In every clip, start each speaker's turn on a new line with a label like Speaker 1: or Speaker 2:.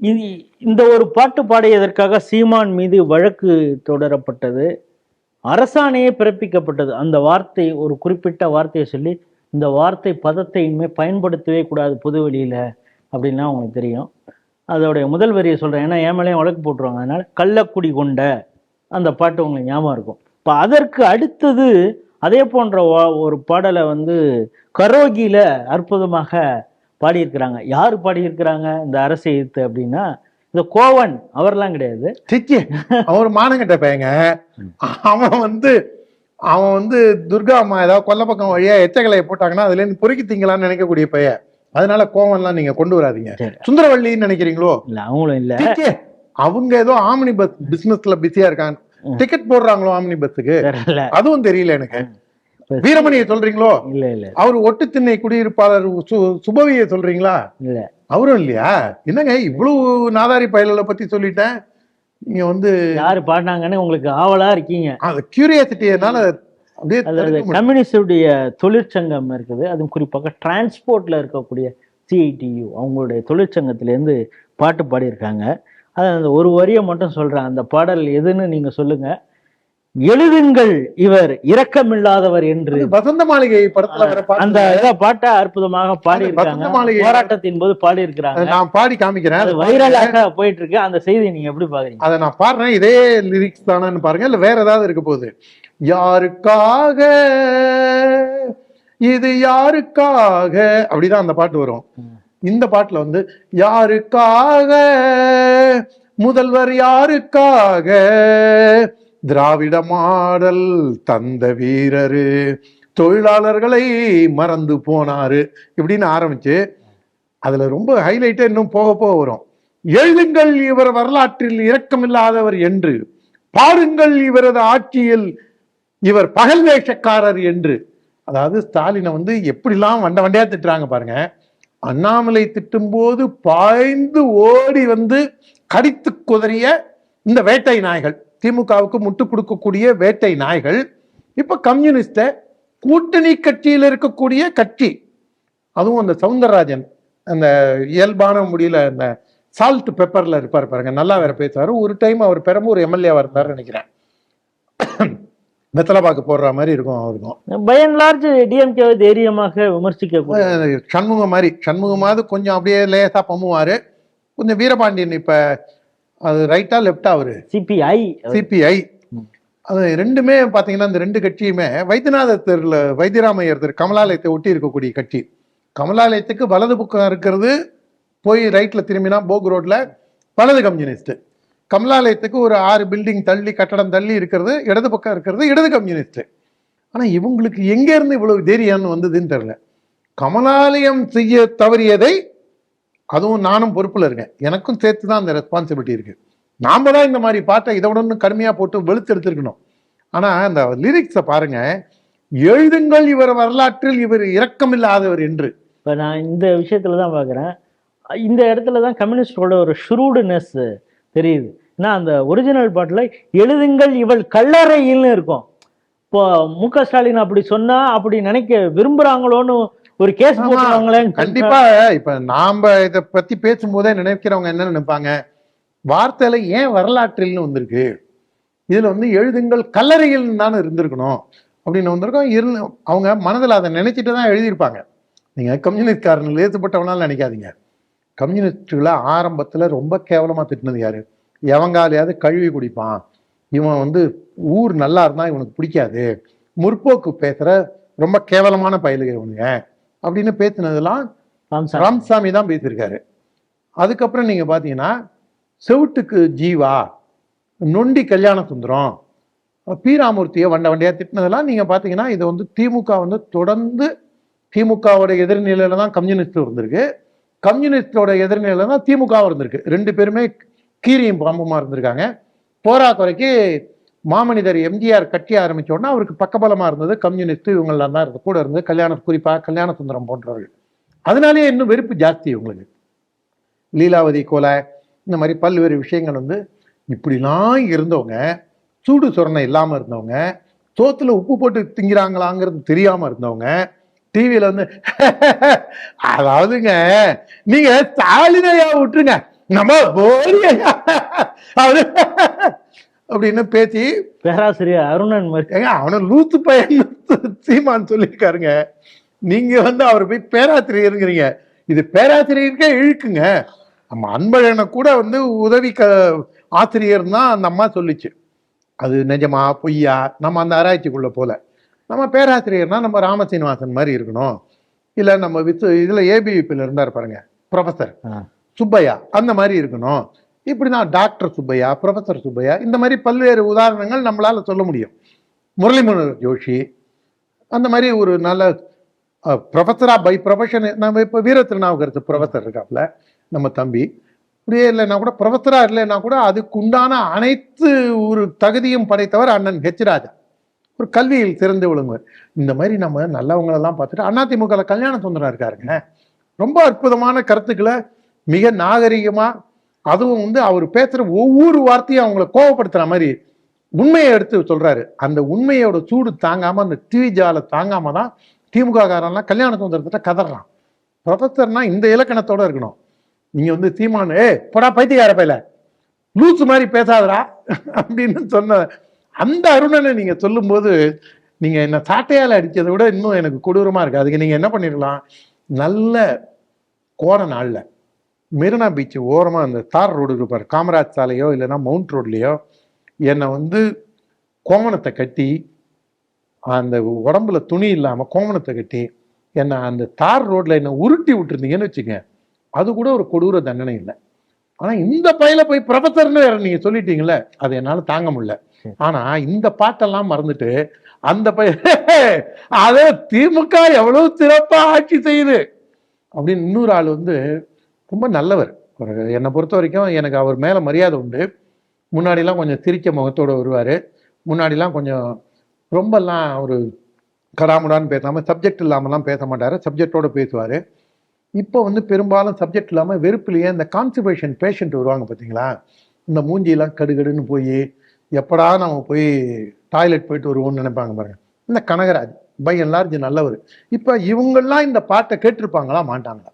Speaker 1: இது இந்த ஒரு பாட்டு பாடியதற்காக சீமான் மீது வழக்கு தொடரப்பட்டது. அரசாணையே பிறப்பிக்கப்பட்டது. அந்த வார்த்தை ஒரு குறிப்பிட்ட வார்த்தையை சொல்லி இந்த வார்த்தை பதத்தை இனிமேல் பயன்படுத்தவே கூடாது பொது அப்படின்னா அப்படின்லாம் உங்களுக்கு தெரியும். அதோடைய முதல் வரியை சொல்கிறேன் ஏன்னா என் மேலேயும் வழக்கு போட்டுருவாங்க. அதனால் கள்ளக்குடி கொண்ட அந்த பாட்டு உங்களுக்கு ஞாபகம் இருக்கும். இப்போ அதற்கு அடுத்தது அதே போன்ற ஒரு பாடலை வந்து கரோகியில் அற்புதமாக பாடியிருக்கிறாங்க. யார் பாடியிருக்கிறாங்க இந்த அரசை எதிர்த்து அப்படின்னா இந்த கோவன் அவர்லாம் கிடையாது.
Speaker 2: சிச்சி அவர் மானங்கிட்ட பையங்க. அவன் வந்து அவன் வந்து துர்கா அம்மா ஏதாவது கொல்லப்பக்கம் வழியா எச்சக்கலையை போட்டாங்கன்னா அதுல இருந்து பொறுக்கி திங்கலாம்னு நினைக்கக்கூடிய பையன். அதனால கோவம்லாம் நீங்க கொண்டு வராதீங்க. சுந்தரவள்ளின்னு நினைக்கிறீங்களோ?
Speaker 1: இல்லை அவங்களும் இல்லை.
Speaker 2: அவங்க ஏதோ ஆம்னி பஸ் பிசினஸ்ல பிஸியா இருக்காங்க. டிக்கெட் போடுறாங்களோ ஆம்னி பஸ்ஸுக்கு அதுவும் தெரியல எனக்கு. வீரமணியை சொல்றீங்களோ?
Speaker 1: இல்லை இல்லை.
Speaker 2: அவர் ஒட்டு திண்ணை குடியிருப்பாளர் சுபவியை சொல்றீங்களா?
Speaker 1: இல்லை.
Speaker 2: அவரும் இல்லையா? என்னங்க இவ்வளவு நாதாரி பயல்களை பத்தி சொல்லிட்டேன். நீங்க வந்து
Speaker 1: யார் பாடினாங்கன்னு உங்களுக்கு ஆவலா இருக்கீங்க.
Speaker 2: அந்த முடியல.
Speaker 1: கம்யூனிஸ்டுடைய தொழிற்சங்கம் இருக்குது. அதுவும் குறிப்பாக டிரான்ஸ்போர்ட்ல இருக்கக்கூடிய சிஐடியு அவங்களுடைய தொழிற்சங்கத்திலேருந்து பாட்டு பாடியிருக்காங்க. அது அந்த ஒரு வரியை மட்டும் சொல்றேன். அந்த பாடல் எதுன்னு நீங்க சொல்லுங்க. எழுதுங்கள் இவர் இரக்கமில்லாதவர் என்று.
Speaker 2: வசந்த மாளிகை படத்துல
Speaker 1: அந்த பாட்டை அற்புதமாக
Speaker 2: வசந்த மாளிகை.
Speaker 1: போராட்டத்தின் போது பாடியிருக்கிறாங்க.
Speaker 2: அதை நான் பாடி காமிக்கிறேன்.
Speaker 1: வைரலாக போயிட்டு இருக்கு அந்த செய்தியை நீங்க எப்படி பாக்குறீங்க?
Speaker 2: அதை நான் பாடுறேன். இதே லிரிக்ஸ் தானேன்னு பாருங்க. இல்ல வேற ஏதாவது இருக்க போகுது. யாருக்காக? இது யாருக்காக? அப்படிதான் அந்த பாட்டு வரும். இந்த பாட்டுல வந்து யாருக்காக? முதல்வர் யாருக்காக? திராவிட மாடல் தந்த வீரரு. தொழிலாளர்களை மறந்து போனாரு. இப்படின்னு ஆரம்பிச்சு அதுல ரொம்ப ஹைலைட்டே இன்னும் போக போக வரும். எழுதுங்கள் இவர் வரலாற்றில் இரக்கமில்லாதவர் என்று பாருங்கள் இவரது ஆட்சியில் இவர் பகல் வேஷக்காரர் என்று. அதாவது ஸ்டாலினை வந்து எப்படிலாம் வண்ட வண்டையா திட்டுறாங்க பாருங்க. அண்ணாமலை திட்டும் போது பாய்ந்து ஓடி வந்து கடித்து குதறிய இந்த வேட்டை நாய்கள். திமுகவுக்கு முட்டு கொடுக்கக்கூடிய வேட்டை நாய்கள் இப்ப கம்யூனிஸ்ட கூட்டணி கட்சியில் இருக்கக்கூடிய கட்சி அதுவும் அந்த சவுந்தரராஜன் அந்த இயல்பான முடியல அந்த சால்ட் பெப்பர்ல இருப்பார் பாருங்க நல்லா வேற பேசுவாரு. ஒரு டைம் அவர் பெரம்பூர் எம்எல்ஏவா இருந்தாருன்னு நினைக்கிறேன். வெத்தலைப்பாக்கு போடுற மாதிரி இருக்கும் அவருக்கும்.
Speaker 1: பை அண்ட் லார்ஜ் டிஎம்கே தைரியமாக விமர்சிக்க
Speaker 2: சண்முகம் மாதிரி சண்முகமாவது கொஞ்சம் அப்படியே லேசா பம்முவாரு. கொஞ்சம் வீரபாண்டியன் இப்ப அது ரைட்டா லெப்டா அவரு?
Speaker 1: CBI
Speaker 2: CBI. அது ரெண்டுமே பாத்தீங்கன்னா இந்த ரெண்டு கட்சியுமே வைத்தியநாத தெருல வைத்தியராமையர் தெரு கமலாலயத்தை ஒட்டி இருக்கக்கூடிய கட்சி. கமலாலயத்துக்கு வலது பக்கம் இருக்கிறது போய் ரைட்ல திரும்பினா போக் ரோட்ல வலது கம்யூனிஸ்ட் கமலாலயத்துக்கு ஒரு ஆறு பில்டிங் தள்ளி கட்டடம் தள்ளி இருக்கிறது இடது பக்கம் இருக்கிறது இடது கம்யூனிஸ்ட் ஆனா இவங்களுக்கு எங்க இருந்து இவ்வளவு தைரியம் வந்ததுன்னு தெரியல. கமலாலயம் செய்ய தவறியதை அதுவும் நானும் பொறுப்பில் இருக்கேன். எனக்கும் சேர்த்து தான் அந்த ரெஸ்பான்சிபிலிட்டி இருக்கு. நாம தான் இந்த மாதிரி பாட்டை இதை விட இன்னும் போட்டு வெளுத்து எடுத்துருக்கணும். ஆனால் அந்த லிரிக்ஸை பாருங்க. எழுதுங்கள் இவர் வரலாற்றில் இவர் இரக்கமில்லாதவர் என்று.
Speaker 1: இப்போ நான் இந்த விஷயத்துல தான் பார்க்குறேன் இந்த இடத்துல தான் கம்யூனிஸ்டோட ஒரு ஷுரூடுனஸ் தெரியுது. ஏன்னா அந்த ஒரிஜினல் பாட்டில் எழுதுங்கள் இவள் கல்லறையில்னு இருக்கும். இப்போ மு க ஸ்டாலின் அப்படி சொன்னா அப்படி நினைக்க விரும்புகிறாங்களோன்னு ஒரு கேஸ்
Speaker 2: ஆமா,
Speaker 1: போட்டுருவாங்களே
Speaker 2: கண்டிப்பா. இப்ப நாம இத பத்தி பேசும்போதே நினைக்கிறவங்க என்ன நினைப்பாங்க? வார்த்தையில ஏன் வரலாற்றில்னு வந்திருக்கு? இதுல வந்து எழுதுங்கள் கல்லறையில் தானே இருந்திருக்கணும் அப்படின்னு வந்திருக்கோம். இருந்து அவங்க மனதில் அதை நினைச்சிட்டு தான் எழுதியிருப்பாங்க. நீங்க கம்யூனிஸ்ட்காரன் லேசுப்பட்டவனால நினைக்காதீங்க. கம்யூனிஸ்டுகளை ஆரம்பத்துல ரொம்ப கேவலமா திட்டினது யாரு? எவங்காலையாவது கழுவி குடிப்பான். இவன் வந்து ஊர் நல்லா இருந்தா இவனுக்கு பிடிக்காது. முற்போக்கு பேசுற ரொம்ப கேவலமான பயலுக இவனுங்க அப்படின்னு பேசினதெல்லாம்
Speaker 1: ராம்சாமி.
Speaker 2: தான் பேசியிருக்காரு. அதுக்கப்புறம் நீங்க பாத்தீங்கன்னா செவுட்டுக்கு ஜீவா நொண்டி கல்யாண சுந்தரம் பீராமூர்த்தியை வண்ட வண்டியா திட்டினதெல்லாம் நீங்க பாத்தீங்கன்னா இது வந்து திமுக வந்து தொடர்ந்து திமுகவோட எதிர்நிலையில தான் கம்யூனிஸ்ட் இருந்திருக்கு. கம்யூனிஸ்டோட எதிர்நிலையில தான் திமுக இருந்திருக்கு. ரெண்டு பேருமே கீரியும் பாம்புமா இருந்திருக்காங்க. போரா குறைக்கு மாமனிதர் எம்ஜிஆர் கட்டி ஆரம்பித்தோடனே அவருக்கு பக்கபலமாக இருந்தது. கம்யூனிஸ்ட் இவங்கெல்லாம் தான் இருந்தது. கூட இருந்து கல்யாண குறிப்பாக கல்யாண சுந்தரம் போன்றவர்கள். அதனாலேயே இன்னும் வெறுப்பு ஜாஸ்தி உங்களுக்கு லீலாவதி கொலை இந்த மாதிரி பல்வேறு விஷயங்கள் வந்து இப்படிலாம் இருந்தவங்க சூடு சொரணை இல்லாமல் இருந்தவங்க தோத்தில் உப்பு போட்டு திங்கிறாங்களாங்கிறது தெரியாமல் இருந்தவங்க டிவியில் வந்து அதாவதுங்க நீங்கள் ஸ்டாலினையா விட்டுருங்க. நம்ம போலியா அவரு அப்படின்னு பேசி
Speaker 1: பேராசிரியர் அருணன் மாதிரி.
Speaker 2: ஏங்க அவனை லூத்து பையன் சீமான் சொல்லியிருக்காருங்க. நீங்க வந்து அவர் போய் பேராசிரியருங்கிறீங்க. இது பேராசிரியருக்கே இழுக்குங்க. நம்ம அன்பழகனை கூட வந்து உதவி க ஆசிரியர் தான் அந்த அம்மா சொல்லிச்சு. அது நிஜமா பொய்யா? நம்ம அந்த ஆராய்ச்சிக்குள்ள போல. நம்ம பேராசிரியர்னா நம்ம ராமசீனிவாசன் மாதிரி இருக்கணும். இல்ல நம்ம வித்து இதுல ஏபிவிபியில் இருந்தார் பாருங்க. ப்ரொஃபசர்
Speaker 1: ஆ.
Speaker 2: சுப்பையா அந்த மாதிரி இருக்கணும். இப்படி தான் டாக்டர் சுப்பையா ப்ரொஃபஸர் சுப்பையா இந்த மாதிரி பல்வேறு உதாரணங்கள் நம்மளால் சொல்ல முடியும். முரளிமனோர் ஜோஷி அந்த மாதிரி ஒரு நல்ல ப்ரொஃபஸரா பை ப்ரொஃபஷன் நம்ம இப்போ வீர திருநாவுக்கரசு ப்ரொஃபஸர் இருக்காப்புல நம்ம தம்பி. இப்படியே இல்லைன்னா கூட ப்ரொஃபஸராக இல்லைன்னா கூட அதுக்கு உண்டான அனைத்து ஒரு தகுதியும் படைத்தவர் அண்ணன் ஹெச் ராஜா. ஒரு கல்வியில் சிறந்து விழுங்குவர் இந்த மாதிரி நம்ம நல்லவங்களெல்லாம் பார்த்துட்டு அதிமுகவில் கல்யாண சுந்தரம் இருக்காருங்க. ரொம்ப அற்புதமான கருத்துக்களை மிக நாகரிகமாக அதுவும் வந்து அவர் பேசுற ஒவ்வொரு வார்த்தையும் அவங்கள கோவப்படுத்துற மாதிரி உண்மையை எடுத்து சொல்றாரு. அந்த உண்மையோட சூடு தாங்காம அந்த தீஜால தாங்காம தான் திமுக காரெல்லாம் கல்யாண சுந்தரத்திட்ட கதறான். ப்ரொஃபஸர்னா இந்த இலக்கணத்தோட இருக்கணும். நீங்க வந்து தீமான் ஏ போடா பைத்தியக்கார பையில. லூஸ் மாதிரி பேசாதடா. அப்படின்னு சொன்ன அந்த அருணனை நீங்க சொல்லும்போது நீங்க என்ன சாட்டையால் அடித்ததை விட இன்னும் எனக்கு கொடூரமா இருக்கு. அதுக்கு நீங்க என்ன பண்ணிடலாம் நல்ல கோர நாளில் மெரினா பீச் ஓரமாக அந்த தார் ரோடு இருப்பார் காமராஜ் சாலையோ இல்லைன்னா மவுண்ட் ரோட்லேயோ என்னை வந்து கோமணத்தை கட்டி அந்த உடம்புல துணி இல்லாமல் கோமணத்தை கட்டி என்னை அந்த தார் ரோட்டில் என்னை உருட்டி விட்டுருந்தீங்கன்னு வச்சுங்க அது கூட ஒரு கொடூர தண்டனை இல்லை. ஆனால் இந்த பையில போய் ப்ரொஃபஸர்னு வேற நீங்கள் சொல்லிட்டீங்களே அது என்னால் தாங்க முடியல. ஆனால் இந்த பாட்டெல்லாம் மறந்துட்டு அந்த பைய அதே திமுக எவ்வளவு சிறப்பாக ஆட்சி செய்யுது. அப்படின்னு இன்னொரு ஆள் வந்து ரொம்ப நல்லவர். ஒரு என்னை பொறுத்த வரைக்கும் எனக்கு அவர் மேலே மரியாதை உண்டு. முன்னாடிலாம் கொஞ்சம் சிரிச்ச முகத்தோட வருவார். முன்னாடிலாம் கொஞ்சம் ரொம்பலாம் ஒரு கடாமுடான்னு பேசாமல் சப்ஜெக்ட் இல்லாமலாம் பேச மாட்டார். சப்ஜெக்டோடு பேசுவார். இப்போ வந்து பெரும்பாலும் சப்ஜெக்ட் இல்லாமல் வெறுப்புலையே இந்த கான்ஸ்டிபேஷன் பேஷண்ட் வருவாங்க பார்த்தீங்களா இந்த மூஞ்சியெல்லாம் கடுகடுன்னு போய் எப்படா நம்ம போய் டாய்லெட் போயிட்டு வருவோம்னு நினைப்பாங்க பாருங்கள் இந்த கனகராஜ் பை லார்ஜ் நல்லவர். இப்போ இவங்கெல்லாம் இந்த பாட்டை கேட்டிருப்பாங்களா? மாட்டாங்களா?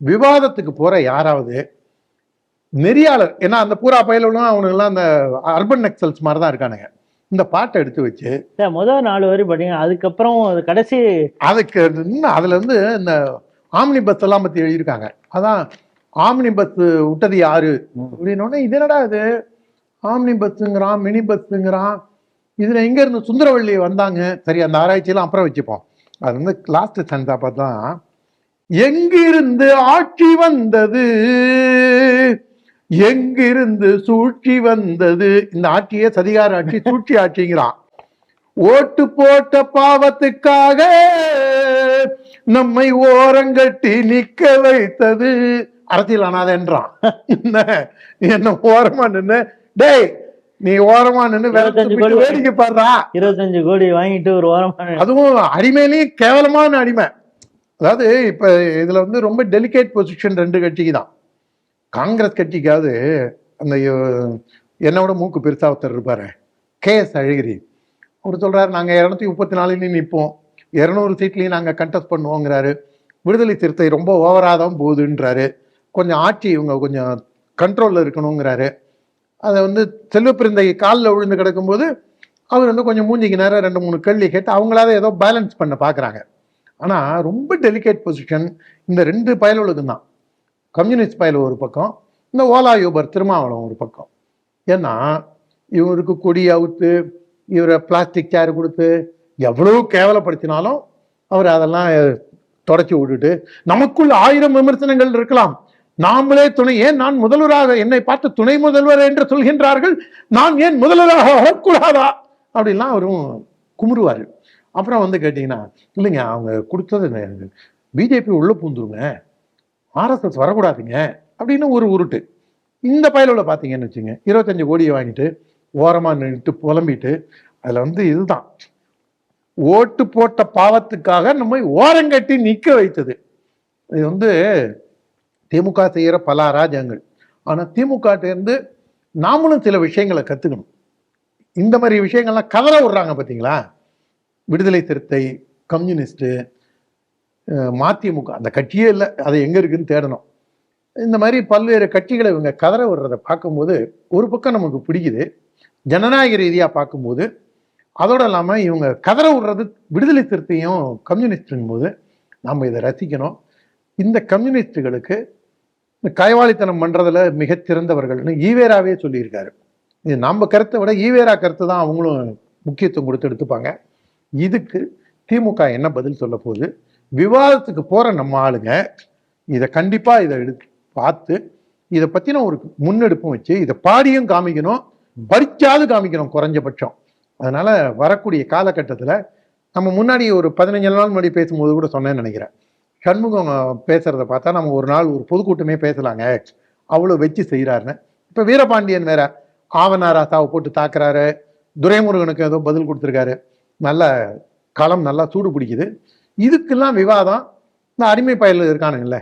Speaker 2: விவாதத்துக்கு போற யாராவது நெறியாளர் ஏன்னா அந்த பூரா பயலும் அவனுங்கெல்லாம் அந்த அர்பன் நக்சல்ஸ் மாதிரி தான் இருக்கானுங்க. இந்த பாட்டை எடுத்து வச்சு
Speaker 1: முதல் நாலு வரி படிங்க அதுக்கப்புறம் அது கடைசி
Speaker 2: அதுக்கு இன்னும் அதுல இருந்து இந்த ஆம்னி பஸ் எல்லாம் பத்தி எழுதியிருக்காங்க. அதான் ஆம்னி பஸ் விட்டது யாரு? அப்படின்னோடனே இது என்னடா இது? ஆம்னி பஸ்ஸுங்கிறான் மினி பஸ்ஸுங்கிறான் இதுல எங்க இருந்து சுந்தரவள்ளி வந்தாங்க? சரி அந்த ஆராய்ச்சியெல்லாம் அப்புறம் வச்சுப்போம். அது வந்து லாஸ்ட் சென்ஸா பார்த்தா எங்கிருந்து ஆட்சி வந்தது? எங்கிருந்து சூழ்ச்சி வந்தது? இந்த ஆட்சியே சதிகார ஆட்சி சூழ்ச்சி ஆட்சிங்கிறான். ஓட்டு போட்ட பாவத்துக்காக நம்மை ஓரங்கட்டி நிக்க வைத்தது. அரசியல் அனாதன்றான் என்ன? என்ன ஓரமா நின்னு டேய் நீ ஓரமா
Speaker 1: கோடி
Speaker 2: வேடிக்கை பாடுறா.
Speaker 1: இருபத்தஞ்சு கோடி வாங்கிட்டு ஒரு வாரமா
Speaker 2: அதுவும் அடிமையிலையும் கேவலமான அடிமை. அதாவது இப்போ இதில் வந்து ரொம்ப டெலிகேட் பொசிஷன் ரெண்டு கட்சிக்கு தான் காங்கிரஸ் கட்சிக்காவது அந்த என்னோட மூக்கு பெருசாக ஒருத்தர் இருப்பார். கே எஸ் அழகிரி. அவர் சொல்கிறார் நாங்கள் இரநூத்தி முப்பத்தி நாலுலேயும் நிற்போம் இரநூறு சீட்லேயும் நாங்கள் கண்டஸ்ட் பண்ணுவோங்கிறாரு. விடுதலை சிறுத்தை ரொம்ப ஓவராதான் போகுதுன்றாரு. கொஞ்சம் ஆட்சி இவங்க கொஞ்சம் கண்ட்ரோலில் இருக்கணுங்கிறாரு. அதை வந்து செல்வப்பிருந்தை காலில் விழுந்து கிடக்கும்போது அவர் வந்து கொஞ்சம் மூஞ்சிக்கு நேரம் ரெண்டு மூணு கேள்வி கேட்டு அவங்களாவே ஏதோ பேலன்ஸ் பண்ண பார்க்குறாங்க ஆனால் ரொம்ப டெலிகேட் பொசிஷன் இந்த ரெண்டு பயலுகளுக்கும் தான் கம்யூனிஸ்ட் பயல ஒரு பக்கம் இந்த ஓலா யூபர் திருமாவளம் ஒரு பக்கம். ஏன்னா இவருக்கு கொடி அவுத்து இவரை பிளாஸ்டிக் சேர் கொடுத்து எவ்வளோ கேவலப்படுத்தினாலும் அவர் அதெல்லாம் தொடச்சி விட்டுட்டு நமக்குள் ஆயிரம் விமர்சனங்கள் இருக்கலாம். நாமளே துணை ஏன் நான் முதல்வராக என்னை பார்த்து துணை முதல்வர் என்று சொல்கின்றார்கள்? நான் ஏன் முதல்வராக வரக்கூடாதா? அப்படின்லாம் அவரும் குமுறுவார்கள் அப்புறம் வந்து கேட்டிங்கன்னா இல்லைங்க அவங்க கொடுத்தது பிஜேபி உள்ளே பூந்துருங்க ஆர்எஸ்எஸ் வரக்கூடாதுங்க அப்படின்னு ஒரு உருட்டு. இந்த பயலுள்ள பார்த்தீங்கன்னு வச்சுங்க இருபத்தஞ்சு கோடியை வாங்கிட்டு ஓரமாக நின்றுட்டு புலம்பிட்டு அதில் வந்து இதுதான். ஓட்டு போட்ட பாவத்துக்காக நம்ம ஓரங்கட்டி நிற்க வைத்தது. இது வந்து திமுக செய்கிற பல அராஜகங்கள். ஆனால் திமுகட்டேருந்து நாமளும் சில விஷயங்களை கற்றுக்கணும் இந்த மாதிரி விஷயங்கள்லாம் கதற விடுறாங்க பார்த்தீங்களா? விடுதலை சிறுத்தை கம்யூனிஸ்ட்டு மதிமுக அந்த கட்சியே இல்லை. அது எங்கே இருக்குதுன்னு தேடணும். இந்த மாதிரி பல்வேறு கட்சிகளை இவங்க கதற விடுறதை பார்க்கும்போது ஒரு பக்கம் நமக்கு பிடிக்குது. ஜனநாயக ரீதியாக பார்க்கும்போது அதோடு இல்லாமல் இவங்க கதற விடுறது விடுதலை சிறுத்தையும் கம்யூனிஸ்ட்டுங்கும் போது நம்ம இதை ரசிக்கணும். இந்த கம்யூனிஸ்டுகளுக்கு இந்த கைவாளித்தனம் பண்ணுறதில் மிகச்சிறந்தவர்கள்னு ஈவேராவே சொல்லியிருக்காரு. இது நம்ம கருத்தை விட ஈவேரா கருத்து தான் அவங்களும் முக்கியத்துவம் கொடுத்து எடுத்துப்பாங்க. இதுக்கு திமுக என்ன பதில் சொல்ல போகுது? விவாதத்துக்கு போகிற நம்ம ஆளுங்க இதை கண்டிப்பாக இதை எடுத்து பார்த்து இதை பற்றின ஒரு முன்னெடுப்பும் வச்சு இதை பாடியும் காமிக்கணும் பறிச்சாவது காமிக்கணும் குறைஞ்சபட்சம். அதனால் வரக்கூடிய காலகட்டத்தில் நம்ம முன்னாடி ஒரு பதினஞ்சு நாள் முன்னாடி பேசும்போது கூட சொன்னேன்னு நினைக்கிறேன். சண்முகம் பேசுகிறத பார்த்தா நம்ம ஒரு நாள் ஒரு பொதுக்கூட்டமே பேசலாங்க. அவ்வளோ வச்சு செய்கிறாருன்னு இப்போ வீரபாண்டியன் வேற ஆவணாராசாவை போட்டு தாக்குறாரு. துரைமுருகனுக்கு ஏதோ பதில் கொடுத்துருக்காரு. நல்ல களம் நல்லா சூடு பிடிக்குது. இதுக்கெல்லாம் விவாதம். இந்த அடிமை பயலில் இருக்கானுங்களே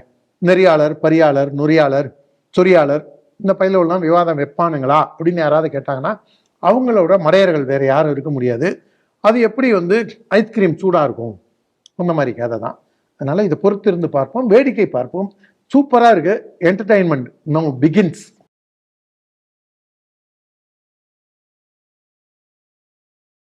Speaker 2: நெறியாளர் பரியாளர் நொறியாளர் சொறியாளர் இந்த பயிலெல்லாம் விவாதம் வைப்பானுங்களா அப்படின்னு யாராவது கேட்டாங்கன்னா அவங்களோட மடையர்கள் வேறு யாரும் இருக்க முடியாது. அது எப்படி வந்து ஐஸ்கிரீம் சூடாக இருக்கும்? அந்த மாதிரி கதை தான். அதனால் இதை பொறுத்திருந்து பார்ப்போம் வேடிக்கை பார்ப்போம். சூப்பராக இருக்குது என்டர்டைன்மெண்ட் நோ பிகின்ஸ்